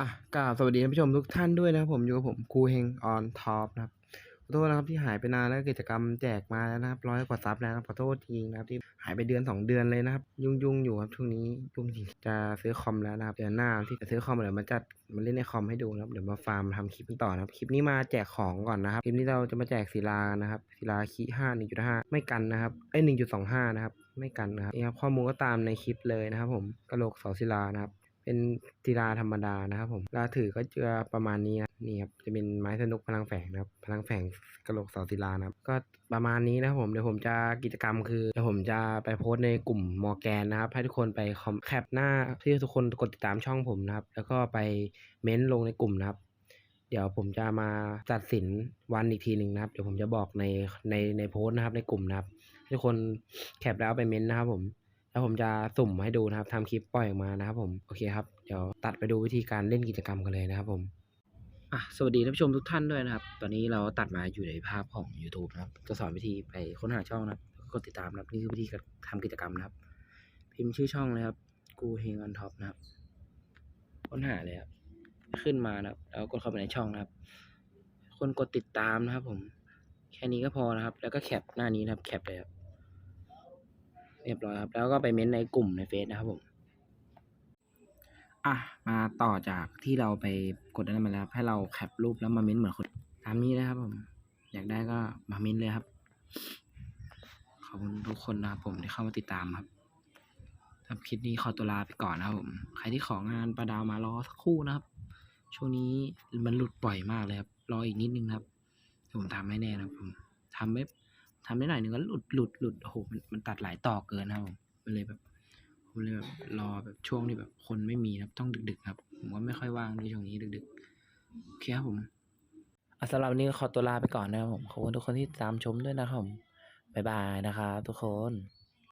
อะกราบสวัสดีท่านผู้ชมทุกท่านด้วยนะครับผมอยู่กับผมครูเฮงออนท็อปนะครับขอโทษนะครับที่หายไปนานแล้วกิจกรรมแจกมาแล้วนะครับร้อยกว่าซับแล้วนะขอโทษจริงนะครับที่หายไปเดือนสองเดือนเลยนะครับ ยุ่งยุ่งๆอยู่ครับช่วงนี้ยุ่งจริงจะซื้อคอมแล้วนะครับเดือนหน้าที่จะซื้อคอมเดี๋ยวมาจัดมาเล่นในคอมให้ดูนะครับเดี๋ยวมาฟาร์มทำคลิปกันต่อนะครับคลิปนี้มาแจกของก่อนนะครับคลิปนี้เราจะมาแจกศิลานะครับศิลาคีห้าหนึ่งจุดห้าไม่กันนะครับเอ้หนึ่งจุดสองห้านะครับไม่กันนะครับนี่ครับข้อมูลก็ตามในคลิปเลยนะครับผมกะโหลกเสาศิลานะครับ เป็นศิลาธรรมดานะครับผมลาถือก็จะประมาณนี้นะนี่ครับจะเป็นไม้สนุกพลังแฝงนะครับ พลังแฝงกระโหลกเสาศิลานะครับ ก็ประมาณนี้นะครับผมเดี๋ยวผมจะกิจกรรมคือเดี๋ยวผมจะไปโพสต์ในกลุ่มมอแกนนะครับ ให้ทุกคนไปคอมแคปหน้าที่ทุกคนกดติดตามช่องผมนะครับ แล้วก็ไปเม้นต์ลงในกลุ่มนะครับ เดี๋ยวผมจะมาตัดสินวันอีกทีหนึ่งนะครับ เดี๋ยวผมจะบอกในในในโพสต์นะครับในกลุ่มนะครับ ทุกคนแคปแล้วไปเม้นต์นะครับผม แล้วผมจะสุ่มให้ดูนะครับทำคลิปปล่อยออกมานะครับผมโอเคครับเดี๋ยวตัดไปดูวิธีการเล่นกิจกรรมกันเลยนะครับผมอะสวัสดีท่านผู้ชมทุกท่านด้วยนะครับ ตอนนี้เราตัดมาอยู่ในภาพของ YouTube นะครับจะสอนวิธีไปค้นหาช่องนะครับแล้วก็กดติดตามนะครับนี่คือวิธีการทำกิจกรรมนะครับ พิมพ์ชื่อช่องเลยครับกูเฮงออนท็อปนะครับค้นหาเลยครับขึ้นมานะครับ แล้วกดเข้าไปในช่องนะครับ คนกดติดตามนะครับ ผม แค่นี้ก็พอนะครับ แล้วก็แคปหน้านี้นะครับ แคปเลยครับ เรียบร้อยครับ แล้วก็ไปเม้นต์ในกลุ่มในเฟซนะครับผมอะมาต่อจากที่เราไปกดนั้นมาแล้ว ให้เราแคปรูปแล้วมาเม้นต์เหมือนคนตามนี้นะครับผมอยากได้ก็มาเม้นต์เลยครับขอบคุณทุกคนนะครับผมที่เข้ามาติดตามครับสำคลิปนี้ขอตัวลาไปก่อนนะครับผม ใครที่ของานประดาวมารอสักคู่นะครับ ช่วงนี้มันหลุดบ่อยมากเลยครับ รออีกนิดนึงครับ ผมทำให้แน่นะครับผมทำไม่ ทำได้หน่อยหนึ่งก็หลุดหลุดหลุดโอ้โหมันมันตัดหลายต่อเกินครับผมมันเลยแบบผมเลยแบบรอแบบช่วงที่แบบคนไม่มีครับต้องดึกๆครับ ผมก็ไม่ค่อยว่างในช่วงนี้ดึกๆโอเคครับผมอาสำหรับวันนี้ขอตัวลาไปก่อนนะครับผมขอบคุณทุกคนที่ตามชมด้วยนะครับผมบ๊ายบายนะครับทุกคน